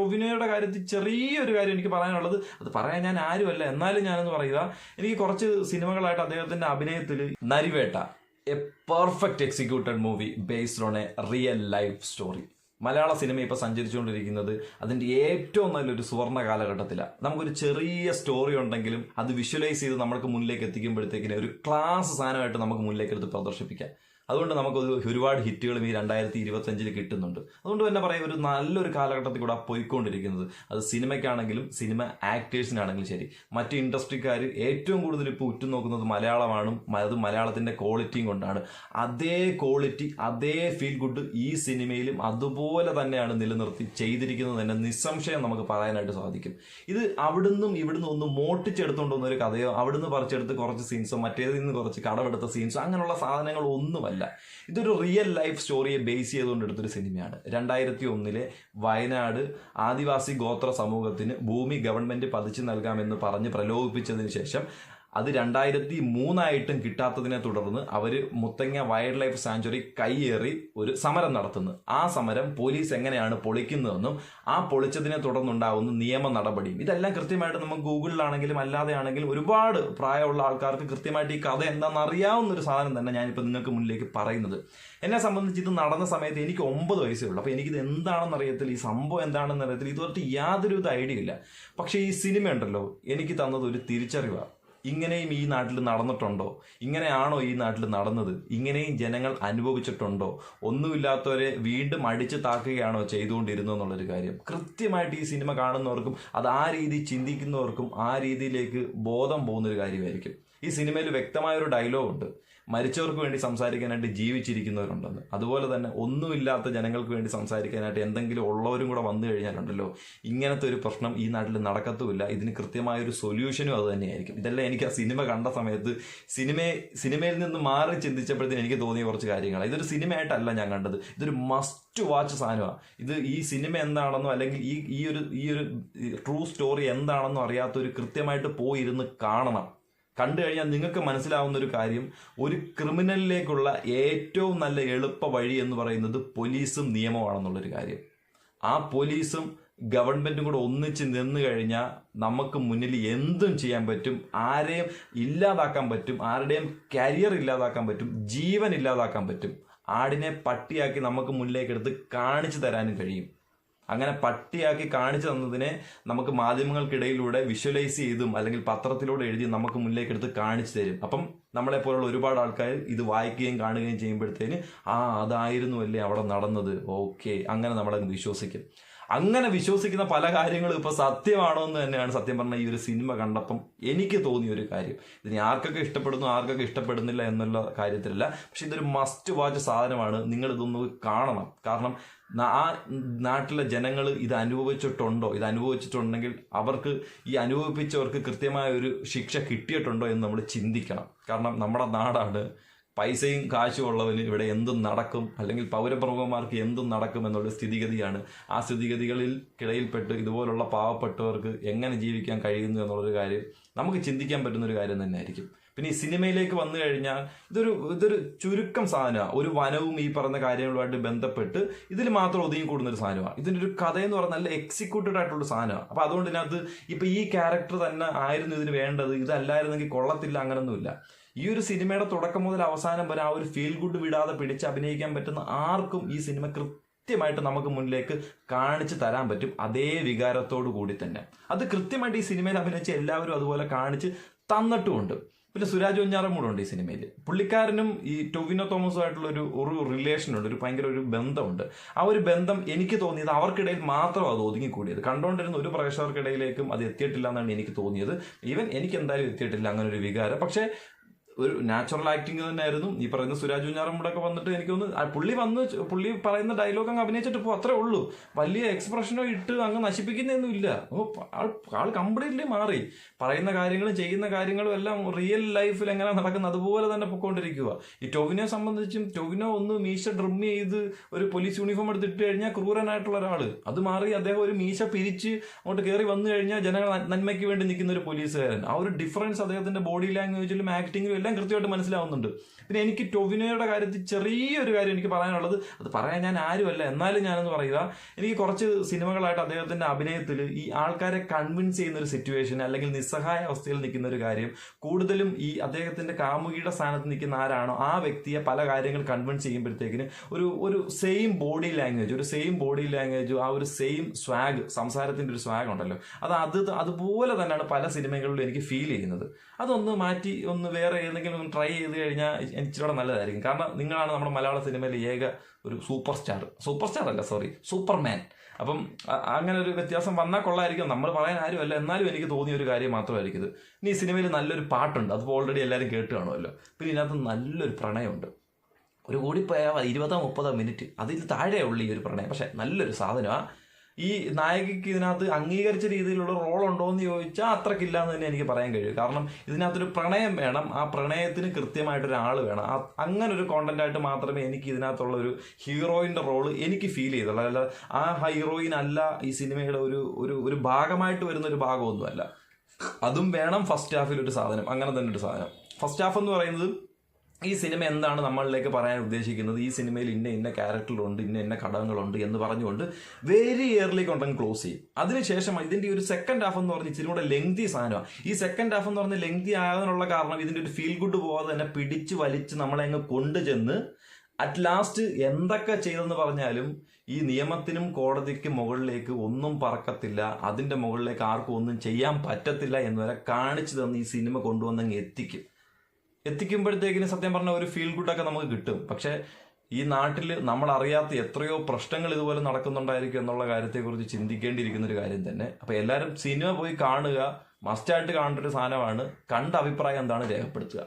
ടൊവിനോയുടെ കാര്യത്തിൽ ചെറിയൊരു കാര്യം എനിക്ക് പറയാനുള്ളത്. അത് പറയാൻ ഞാൻ ആരുമല്ല. എന്നാലും ഞാനെന്ന് പറയുക. എനിക്ക് കുറച്ച് സിനിമകളായിട്ട് അദ്ദേഹത്തിന്റെ അഭിനയത്തിൽ Narivetta a perfect executed movie based on a real life story Malayala cinema ഇപ്പോൾ സഞ്ചരിച്ചുകൊണ്ടിരിക്കുന്നത് അതിന്റെ ഏറ്റവും നല്ലൊരു സുവർണ കാലഘട്ടത്തിലാണ് നമുക്കൊരു ചെറിയ സ്റ്റോറി ഉണ്ടെങ്കിലും അത് വിഷ്വലൈസ് ചെയ്ത് നമ്മൾക്ക് മുന്നിലേക്ക് എത്തിക്കുമ്പോഴത്തേക്കിന് ഒരു ക്ലാസ് സാധനമായിട്ട് നമുക്ക് മുന്നിലേക്ക് എടുത്ത് പ്രദർശിപ്പിക്കാം. അതുകൊണ്ട് നമുക്കൊരു ഒരുപാട് ഹിറ്റുകളും ഈ രണ്ടായിരത്തി ഇരുപത്തഞ്ചിൽ കിട്ടുന്നുണ്ട്. അതുകൊണ്ട് തന്നെ പറയാം ഒരു നല്ലൊരു കാലഘട്ടത്തിൽ കൂടെ പോയിക്കൊണ്ടിരിക്കുന്നത്. അത് സിനിമയ്ക്കാണെങ്കിലും സിനിമ ആക്ടേഴ്സിനാണെങ്കിലും ശരി. മറ്റ് ഇൻഡസ്ട്രിക്കാർ ഏറ്റവും കൂടുതൽ ഇപ്പോൾ ഉറ്റുനോക്കുന്നത് മലയാളമാണ്. അത് മലയാളത്തിന്റെ ക്വാളിറ്റിയും കൊണ്ടാണ്. അതേ ക്വാളിറ്റി അതേ ഫീൽ ഗുഡ് ഈ സിനിമയിലും അതുപോലെ തന്നെയാണ് നിലനിർത്തി ചെയ്തിരിക്കുന്നത് തന്നെ നിസ്സംശയം നമുക്ക് പറയാനായിട്ട് സാധിക്കും. ഇത് അവിടുന്നും ഇവിടുന്ന് ഒന്ന് മോട്ടിച്ചെടുത്തുകൊണ്ട് വന്ന ഒരു കഥയോ അവിടുന്ന് പറിച്ചെടുത്ത് കുറച്ച് സീൻസോ മറ്റേതിൽ നിന്ന് കുറച്ച് കടമെടുത്ത സീൻസോ അങ്ങനെയുള്ള സാധനങ്ങൾ ഇതൊരു റിയൽ ലൈഫ് സ്റ്റോറിയെ ബേസ് ചെയ്തുകൊണ്ട് എടുത്തൊരു സിനിമയാണ് രണ്ടായിരത്തി ഒന്നിലെ വയനാട് ആദിവാസി ഗോത്ര സമൂഹത്തിന് ഭൂമി ഗവൺമെന്റ് പതിച്ചു നൽകാമെന്ന് പറഞ്ഞ് പ്രലോഭിപ്പിച്ചതിന് ശേഷം അത് രണ്ടായിരത്തി മൂന്നായിട്ടും കിട്ടാത്തതിനെ തുടർന്ന് അവർ മുത്തങ്ങ വൈൽഡ് ലൈഫ് സാഞ്ചുറി കൈയേറി ഒരു സമരം നടത്തുന്നു. ആ സമരം പോലീസ് എങ്ങനെയാണ് പൊളിക്കുന്നതെന്നും ആ പൊളിച്ചതിനെ തുടർന്നുണ്ടാവുന്ന നിയമ നടപടിയും ഇതെല്ലാം കൃത്യമായിട്ട് നമുക്ക് ഗൂഗിളിലാണെങ്കിലും അല്ലാതെ ആണെങ്കിലും ഒരുപാട് പ്രായമുള്ള ആൾക്കാർക്ക് കൃത്യമായിട്ട് ഈ കഥ എന്താണെന്ന് അറിയാവുന്ന ഒരു സാധനം തന്നെ ഞാനിപ്പോൾ നിങ്ങൾക്ക് മുന്നിലേക്ക് പറയുന്നത്. എന്നെ സംബന്ധിച്ച് ഇത് നടന്ന സമയത്ത് എനിക്ക് ഒമ്പത് വയസ്സേ ഉള്ളൂ. അപ്പോൾ എനിക്കിത് എന്താണെന്ന് അറിയത്തില്ല ഈ സംഭവം എന്താണെന്ന് അറിയത്തില്ല ഇതുവരെ യാതൊരു ഐഡിയ ഇല്ല. പക്ഷേ ഈ സിനിമ ഉണ്ടല്ലോ എനിക്ക് തന്നത് ഒരു തിരിച്ചറിവാണ്. ഇങ്ങനെയും ഈ നാട്ടിൽ നടന്നിട്ടുണ്ടോ? ഇങ്ങനെയാണോ ഈ നാട്ടിൽ നടന്നത്? ഇങ്ങനെയും ജനങ്ങൾ അനുഭവിച്ചിട്ടുണ്ടോ? ഒന്നുമില്ലാത്തവരെ വീണ്ടും അടിച്ചു താക്കുകയാണോ ചെയ്തുകൊണ്ടിരുന്നത് എന്നുള്ളൊരു കാര്യം. കൃത്യമായിട്ട് ഈ സിനിമ കാണുന്നവർക്കും അത് ആ രീതി ചിന്തിക്കുന്നവർക്കും ആ രീതിയിലേക്ക് ബോധം പോകുന്നൊരു കാര്യമായിരിക്കും. ഈ സിനിമയിൽ വ്യക്തമായ ഒരു ഡയലോഗ് ഉണ്ട് മരിച്ചവർക്ക് വേണ്ടി സംസാരിക്കാനായിട്ട് ജീവിച്ചിരിക്കുന്നവരുണ്ടെന്ന്. അതുപോലെ തന്നെ ഒന്നുമില്ലാത്ത ജനങ്ങൾക്ക് വേണ്ടി സംസാരിക്കാനായിട്ട് എന്തെങ്കിലും ഉള്ളവരും കൂടെ വന്നു കഴിഞ്ഞാലുണ്ടല്ലോ ഇങ്ങനത്തെ ഒരു പ്രശ്നം ഈ നാട്ടിൽ നടക്കത്തുമില്ല. ഇതിന് കൃത്യമായൊരു സൊല്യൂഷനും അത് തന്നെയായിരിക്കും. ഇതെല്ലാം എനിക്ക് ആ സിനിമ കണ്ട സമയത്ത് സിനിമയെ സിനിമയിൽ നിന്ന് മാറി ചിന്തിച്ചപ്പോഴത്തേന് എനിക്ക് തോന്നിയ കുറച്ച് കാര്യങ്ങൾ ഇതൊരു സിനിമയായിട്ടല്ല ഞാൻ കണ്ടത്. ഇതൊരു മസ്റ്റ് വാച്ച് സാധനമാണ്. ഇത് ഈ സിനിമ എന്താണെന്നോ അല്ലെങ്കിൽ ഈ ഈ ഒരു ഈ ഒരു ട്രൂ സ്റ്റോറി എന്താണെന്നോ അറിയാത്തൊരു കൃത്യമായിട്ട് പോയിരുന്ന് കാണണം. കണ്ടു കഴിഞ്ഞാൽ നിങ്ങൾക്ക് മനസ്സിലാവുന്ന ഒരു കാര്യം ഒരു ക്രിമിനലിലേക്കുള്ള ഏറ്റവും നല്ല എളുപ്പ വഴി എന്ന് പറയുന്നത് പോലീസും നിയമമാണെന്നുള്ളൊരു കാര്യം. ആ പോലീസും ഗവൺമെന്റും കൂടെ ഒന്നിച്ച് നിന്ന് കഴിഞ്ഞാൽ നമുക്ക് മുന്നിൽ എന്തും ചെയ്യാൻ പറ്റും ആരെയും ഇല്ലാതാക്കാൻ പറ്റും ആരുടെയും കരിയർ ഇല്ലാതാക്കാൻ പറ്റും ജീവൻ ഇല്ലാതാക്കാൻ പറ്റും. ആടിനെ പട്ടിയാക്കി നമുക്ക് മുന്നിലേക്ക് എടുത്ത് കാണിച്ചു തരാനും കഴിയും. അങ്ങനെ പട്ടിയാക്കി കാണിച്ചു തന്നതിനെ നമുക്ക് മാധ്യമങ്ങൾക്കിടയിലൂടെ വിഷ്വലൈസ് ചെയ്തും അല്ലെങ്കിൽ പത്രത്തിലൂടെ എഴുതി നമുക്ക് മുന്നിലേക്കെടുത്ത് കാണിച്ചു തരും. അപ്പം നമ്മളെ പോലുള്ള ഒരുപാട് ആൾക്കാർ ഇത് വായിക്കുകയും കാണുകയും ചെയ്യുമ്പോഴത്തേന് ആ അതായിരുന്നു അല്ലേ അവിടെ നടന്നത്? ഓക്കെ. അങ്ങനെ നമ്മളങ്ങ് വിശ്വസിക്കും. അങ്ങനെ വിശ്വസിക്കുന്ന പല കാര്യങ്ങളും ഇപ്പോൾ സത്യമാണോ എന്ന് തന്നെയാണ് സത്യം പറഞ്ഞാൽ ഈ ഒരു സിനിമ കണ്ടപ്പം എനിക്ക് തോന്നിയ ഒരു കാര്യം. ഇതിന് ആർക്കൊക്കെ ഇഷ്ടപ്പെടുന്നു ആർക്കൊക്കെ ഇഷ്ടപ്പെടുന്നില്ല എന്നുള്ള കാര്യത്തിലല്ല. പക്ഷെ ഇതൊരു മസ്റ്റ് വാച്ച് സാധനമാണ്. നിങ്ങൾ ഇതൊന്ന് കാണണം. കാരണം ആ നാട്ടിലെ ജനങ്ങൾ ഇത് അനുഭവിച്ചിട്ടുണ്ടോ? ഇത് അനുഭവിച്ചിട്ടുണ്ടെങ്കിൽ അവർക്ക് ഈ അനുഭവിപ്പിച്ചവർക്ക് കൃത്യമായ ഒരു ശിക്ഷ കിട്ടിയിട്ടുണ്ടോ എന്ന് നമ്മൾ ചിന്തിക്കണം. കാരണം നമ്മുടെ നാടാണ് പൈസയും കാശും ഉള്ളവന് ഇവിടെ എന്തും നടക്കും അല്ലെങ്കിൽ പൗരപ്രമുഖന്മാർക്ക് എന്തും നടക്കും എന്നുള്ള സ്ഥിതിഗതിയാണ്. ആ സ്ഥിതിഗതികളിൽ കിടയിൽപ്പെട്ട് ഇതുപോലുള്ള പാവപ്പെട്ടവർക്ക് എങ്ങനെ ജീവിക്കാൻ കഴിയുന്നു എന്നുള്ളൊരു കാര്യം നമുക്ക് ചിന്തിക്കാൻ പറ്റുന്നൊരു കാര്യം തന്നെയായിരിക്കും. പിന്നെ ഈ സിനിമയിലേക്ക് വന്നു കഴിഞ്ഞാൽ ഇതൊരു ഇതൊരു ചുരുക്കം സാധനമാണ് ഒരു വനവും ഈ പറഞ്ഞ കാര്യങ്ങളുമായിട്ട് ബന്ധപ്പെട്ട് ഇതിൽ മാത്രം ഒതുങ്ങി കൂടുന്ന ഒരു സാധനമാണ് ഇതിന്റെ ഒരു കഥ എന്ന് പറഞ്ഞാൽ നല്ല എക്സിക്യൂട്ടഡ് ആയിട്ടുള്ള സാധനമാണ് അപ്പോൾ അതുകൊണ്ട് ഇതിനകത്ത് ഇപ്പം ഈ ക്യാരക്ടർ തന്നെ ആയിരുന്നു ഇതിന് വേണ്ടത്. ഇതല്ലായിരുന്നെങ്കിൽ കൊള്ളത്തില്ല അങ്ങനൊന്നുമില്ല. ഈ ഒരു സിനിമയുടെ തുടക്കം മുതൽ അവസാനം വരെ ആ ഒരു ഫീൽ ഗുഡ് വിടാതെ പിടിച്ച് അഭിനയിക്കാൻ പറ്റുന്ന ആർക്കും ഈ സിനിമ കൃത്യമായിട്ട് നമുക്ക് മുന്നിലേക്ക് കാണിച്ചു തരാൻ പറ്റും. അതേ വികാരത്തോടു കൂടി തന്നെ. അത് കൃത്യമായിട്ട് ഈ സിനിമയിൽ അഭിനയിച്ച എല്ലാവരും അതുപോലെ കാണിച്ച് തന്നിട്ടുമുണ്ട്. പിന്നെ സുരാജ് വെഞ്ഞാറം കൂടെ ഉണ്ട് ഈ സിനിമയിൽ. പുള്ളിക്കാരനും ഈ ടൊവിനോ തോമസുമായിട്ടുള്ള ഒരു ഒരു റിലേഷൻ ഉണ്ട് ഒരു ഭയങ്കര ഒരു ബന്ധമുണ്ട്. ആ ഒരു ബന്ധം എനിക്ക് തോന്നിയത് അവർക്കിടയിൽ മാത്രം അത് ഒതുങ്ങിക്കൂടിയത്. കണ്ടുകൊണ്ടിരുന്ന ഒരു പ്രേക്ഷകർക്കിടയിലേക്കും അത് എത്തിയിട്ടില്ല എന്നാണ് എനിക്ക് തോന്നിയത്. ഈവൻ എനിക്ക് എന്തായാലും എത്തിയിട്ടില്ല അങ്ങനെ ഒരു വികാരം. പക്ഷേ ഒരു നാച്ചുറൽ ആക്ടിങ് തന്നെയായിരുന്നു. ഈ പറയുന്ന സുരാജ് കുഞ്ഞാറമ്മൂടൊക്കെ വന്നിട്ട് എനിക്ക് തോന്നുന്നു ആ പുള്ളി വന്ന് പുള്ളി പറയുന്ന ഡയലോഗ് അങ്ങ് അഭിനയിച്ചിട്ട് പോ അത്രേ ഉള്ളൂ. വലിയ എക്സ്പ്രഷനോ ഇട്ട് അങ്ങ് നശിപ്പിക്കുന്നൊന്നും ഇല്ല. ആൾ കംപ്ലീറ്റ്ലി മാറി. പറയുന്ന കാര്യങ്ങളും ചെയ്യുന്ന കാര്യങ്ങളും എല്ലാം റിയൽ ലൈഫിൽ എങ്ങനെ നടക്കുന്ന അതുപോലെ തന്നെ പൊക്കോണ്ടിരിക്കുക ഈ ടൊവിനെ സംബന്ധിച്ചും ടൊവിനോ ഒന്ന് മീശ ഡ്രിം ചെയ്ത് ഒരു പോലീസ് യൂണിഫോം എടുത്ത് ഇട്ട് കഴിഞ്ഞാൽ ക്രൂരനായിട്ടുള്ള ഒരാൾ അത് മാറി അദ്ദേഹം ഒരു മീശ പിരിച്ച് അങ്ങോട്ട് കയറി വന്നു കഴിഞ്ഞാൽ ജനങ്ങൾ നന്മയ്ക്ക് വേണ്ടി നിൽക്കുന്ന ഒരു പോലീസുകാരൻ ആ ഒരു ഡിഫറൻസ് അദ്ദേഹത്തിന്റെ ബോഡി ലാംഗ്വേജിലും ആക്ടിങ്ങിലും എല്ലാം എല്ലാം കൃത്യമായിട്ട് മനസ്സിലാവുന്നുണ്ട്. പിന്നെ എനിക്ക് ടൊവിനോയുടെ കാര്യത്തിൽ ചെറിയൊരു കാര്യം എനിക്ക് പറയാനുള്ളത്. അത് പറയാൻ ഞാൻ ആരുമല്ല. എന്നാലും ഞാനെന്ന് പറയുക. എനിക്ക് കുറച്ച് സിനിമകളായിട്ട് അദ്ദേഹത്തിന്റെ അഭിനയത്തിൽ ഈ ആൾക്കാരെ കൺവിൻസ് ചെയ്യുന്ന ഒരു സിറ്റുവേഷൻ അല്ലെങ്കിൽ നിസ്സഹായ അവസ്ഥയിൽ നിൽക്കുന്ന ഒരു കാര്യം കൂടുതലും ഈ അദ്ദേഹത്തിന്റെ കാമുകിയുടെ സ്ഥാനത്ത് നിൽക്കുന്ന ആരാണോ ആ വ്യക്തിയെ പല കാര്യങ്ങൾ കൺവിൻസ് ചെയ്യുമ്പോഴത്തേക്കിന് ഒരു ഒരു സെയിം ബോഡി ലാംഗ്വേജ് ഒരു സെയിം ബോഡി ലാംഗ്വേജ് ആ ഒരു സെയിം സ്വാഗ് സംസാരത്തിന്റെ ഒരു സ്വാഗ് ഉണ്ടല്ലോ. അത് അത് അതുപോലെ തന്നെയാണ് പല സിനിമകളിലും എനിക്ക് ഫീൽ ചെയ്യുന്നത്. അതൊന്ന് മാറ്റി ഒന്ന് വേറെ ഒന്ന് ട്രൈ ചെയ്ത് കഴിഞ്ഞാൽ ഇച്ചിരി നല്ലതായിരിക്കും. കാരണം നിങ്ങളാണ് നമ്മുടെ മലയാള സിനിമയിലെ ഏക ഒരു സൂപ്പർ സ്റ്റാർ സൂപ്പർ സ്റ്റാർ അല്ല സോറി സൂപ്പർമാൻ അപ്പം അങ്ങനെ ഒരു വ്യത്യാസം വന്നാൽ കൊള്ളായിരിക്കും. നമ്മൾ പറയാൻ ആരുമല്ല. എന്നാലും എനിക്ക് തോന്നിയ ഒരു കാര്യം മാത്രമായിരിക്കും ഇത്. ഇനി ഈ സിനിമയിൽ നല്ലൊരു പാട്ടുണ്ട്. അതിപ്പോൾ ഓൾറെഡി എല്ലാവരും കേട്ട് കാണുമല്ലോ. പിന്നെ ഇതിനകത്ത് നല്ലൊരു പ്രണയമുണ്ട്. ഒരു കൂടിപ്പോയാൽ ഇരുപതോ മുപ്പതോ മിനിറ്റ് അതിൽ താഴെയുള്ള ഈ ഒരു പ്രണയം. പക്ഷേ നല്ലൊരു സാധനമാണ് ഈ നായികയ്ക്ക് ഇതിനകത്ത് അംഗീകരിച്ച രീതിയിലുള്ള റോൾ ഉണ്ടോ എന്ന് ചോദിച്ചാൽ അത്രക്കില്ല എന്ന് തന്നെ എനിക്ക് പറയാൻ കഴിയും. കാരണം ഇതിനകത്തൊരു പ്രണയം വേണം ആ പ്രണയത്തിന് കൃത്യമായിട്ട് ഒരാൾ വേണം. അങ്ങനെ ഒരു കോണ്ടന്റ് ആയിട്ട് മാത്രമേ എനിക്ക് ഇതിനകത്തുള്ള ഒരു ഹീറോയിന്റെ റോൾ എനിക്ക് ഫീൽ ചെയ്തുള്ളൂ. അല്ല ആ ഹീറോയിൻ അല്ല ഈ സിനിമയുടെ ഒരു ഒരു ഒരു ഭാഗമായിട്ട് വരുന്ന ഒരു ഭാഗമൊന്നുമല്ല. അതും വേണം ഫസ്റ്റ് ഹാഫിൽ ഒരു സാധനം അങ്ങനെ തന്നെ ഒരു സാധനം. ഫസ്റ്റ് ഹാഫ് എന്ന് പറയുന്നത് ഈ സിനിമ എന്താണ് നമ്മളിലേക്ക് പറയാൻ ഉദ്ദേശിക്കുന്നത്? ഈ സിനിമയിൽ ഇന്ന ഇന്ന ക്യാരക്ടറുണ്ട് ഇന്ന ഇന്ന ഘടകങ്ങളുണ്ട് എന്ന് പറഞ്ഞുകൊണ്ട് വെരി ഇയർലി കൊണ്ടങ്ങ് ക്ലോസ് ചെയ്യും. അതിനുശേഷം ഇതിന്റെ ഒരു സെക്കൻഡ് ഹാഫ് എന്ന് പറഞ്ഞ ഇച്ചിരി കൂടെ ലെങ്തി സാധനമാണ് ഈ സെക്കൻഡ് ഹാഫ് എന്ന് പറഞ്ഞ ലെങ്തി ആകാനുള്ള കാരണം ഇതിന്റെ ഒരു ഫീൽ ഗുഡ് പോകാതെ തന്നെ പിടിച്ച് വലിച്ച് നമ്മളെ അങ്ങ് കൊണ്ടുചെന്ന് അറ്റ് ലാസ്റ്റ് എന്തൊക്കെ ചെയ്തെന്ന് പറഞ്ഞാലും ഈ നിയമത്തിനും കോടതിക്കും മുകളിലേക്ക് ഒന്നും പറക്കത്തില്ല. അതിന്റെ മുകളിലേക്ക് ആർക്കും ഒന്നും ചെയ്യാൻ പറ്റത്തില്ല എന്ന് വരെ കാണിച്ചു തന്ന് ഈ സിനിമ കൊണ്ടുവന്നങ്ങ് എത്തിക്കും. എത്തിക്കുമ്പോഴത്തേക്കിന് സത്യം പറഞ്ഞ ഒരു ഫീൽ ഗുഡൊക്കെ നമുക്ക് കിട്ടും. പക്ഷെ ഈ നാട്ടിൽ നമ്മൾ അറിയാത്ത എത്രയോ പ്രശ്നങ്ങൾ ഇതുപോലെ നടക്കുന്നുണ്ടായിരിക്കും എന്നുള്ള കാര്യത്തെക്കുറിച്ച് ചിന്തിക്കേണ്ടിയിരിക്കുന്ന ഒരു കാര്യം തന്നെ. അപ്പൊ എല്ലാവരും സിനിമ പോയി കാണുക മസ്റ്റായിട്ട് കാണേണ്ട ഒരു സാധനമാണ്. കണ്ട അഭിപ്രായം എന്താണ് രേഖപ്പെടുത്തുക.